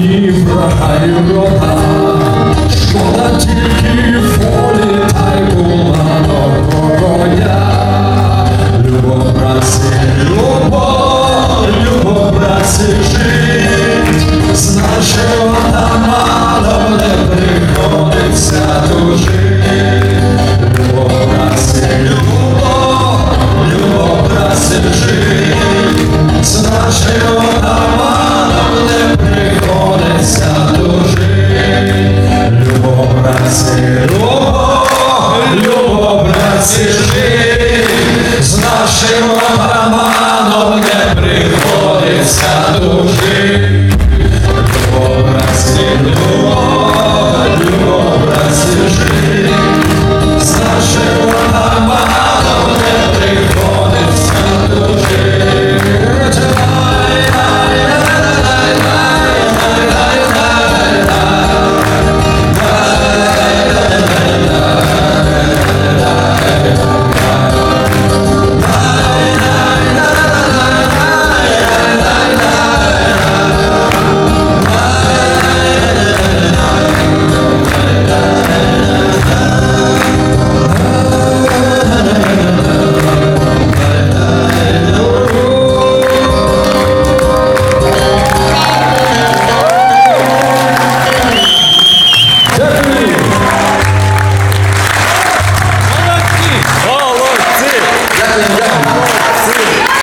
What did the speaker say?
Дніпра Європа, шкода тільки в полі та й. Любов, братці, любов, любов, братці, жить, з нашого таманом не приходиться дуже.